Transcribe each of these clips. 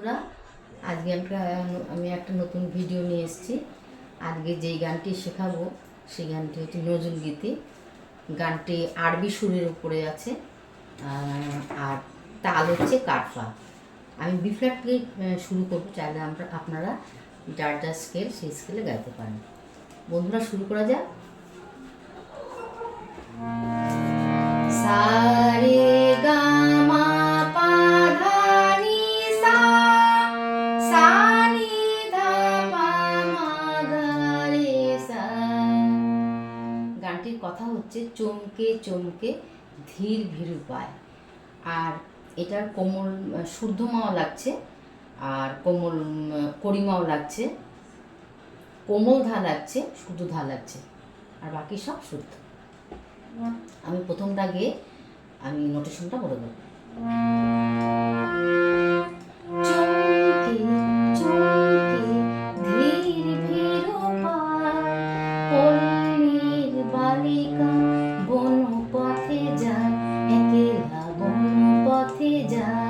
বন্ধুরা, আজকে আমি একটা নতুন ভিডিও নিয়ে এসেছি। আজকে যেই গানটি শেখাবো, সেই গানটি হচ্ছে নজরুল গীতি। গানটি আরবি সুরের উপরে আছে আর তাল হচ্ছে কাঠফা আমি বি ফ্ল্যাট থেকে শুরু করব, চাইলে আমরা, আপনারা যার যার স্কেল সেই স্কেলে গাইতে পারেন। বন্ধুরা, শুরু করা যাক। সারে হচ্ছে চমকে চমকে ধীর ভীরু পায় আর এটার কোমল, শুদ্ধমাও লাগছে, আর কোমল, করিমাও লাগছে। কোমল ধা লাগছে, শুদ্ধ ধা লাগছে, আর বাকি সব শুদ্ধ। আমি প্রথমটা গিয়ে, আমি নোটেশনটা বলে দেবো। যায়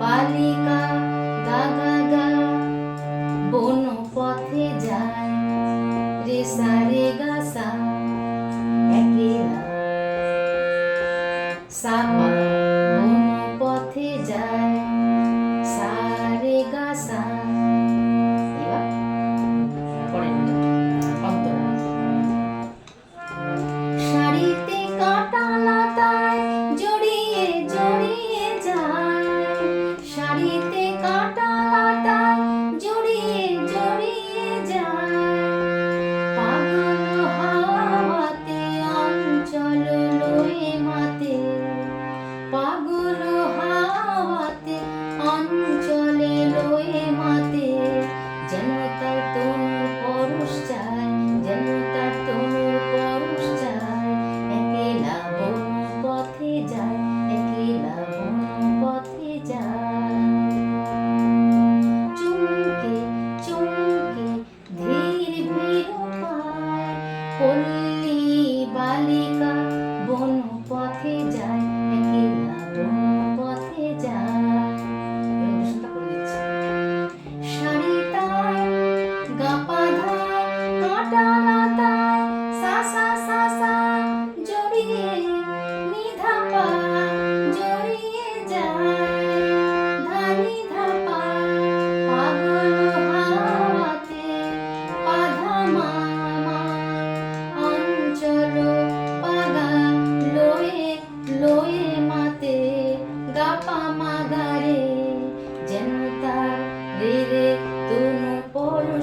বালিকা গাগা গা বন পথে যায় রে সা রে গা সা একেলা সাপা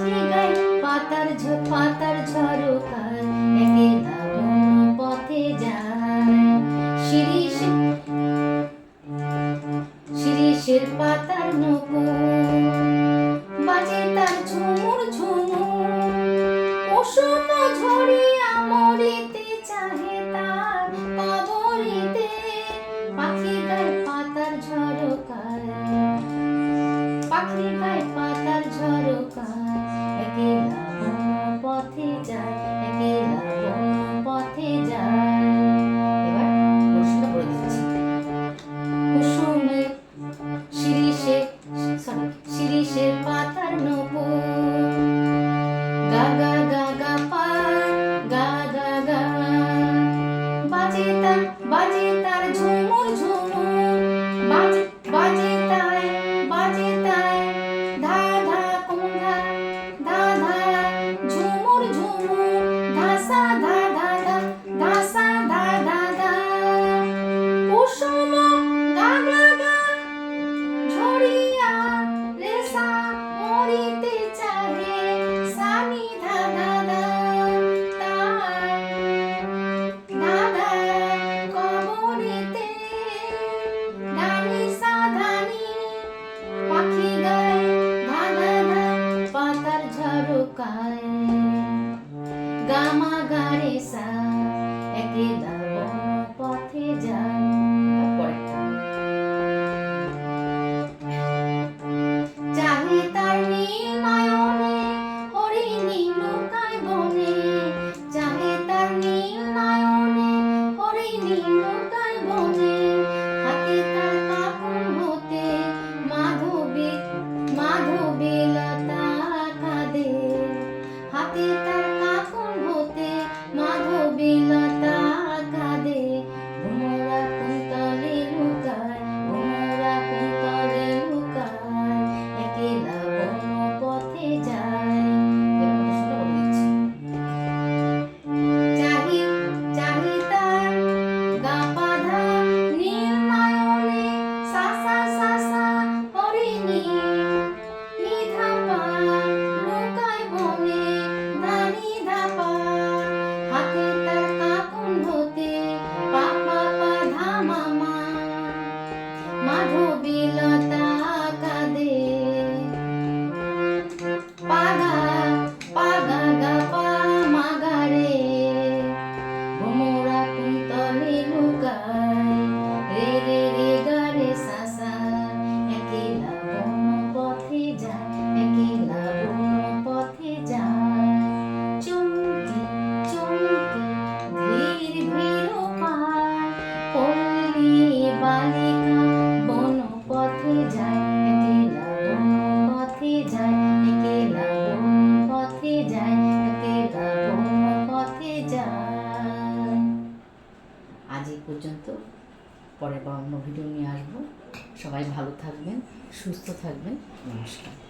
পাখি গাই পাতার ঝ পাতার ঝরকার একে পথে যায়। শিরিষ শিরিষের পাতার নকুল বাজে তার বাজে তার ঝুম Vida. পরে বা অন্য ভিডিও নিয়ে আসব। সবাই ভালো থাকবেন সুস্থ থাকবেন। নমস্কার।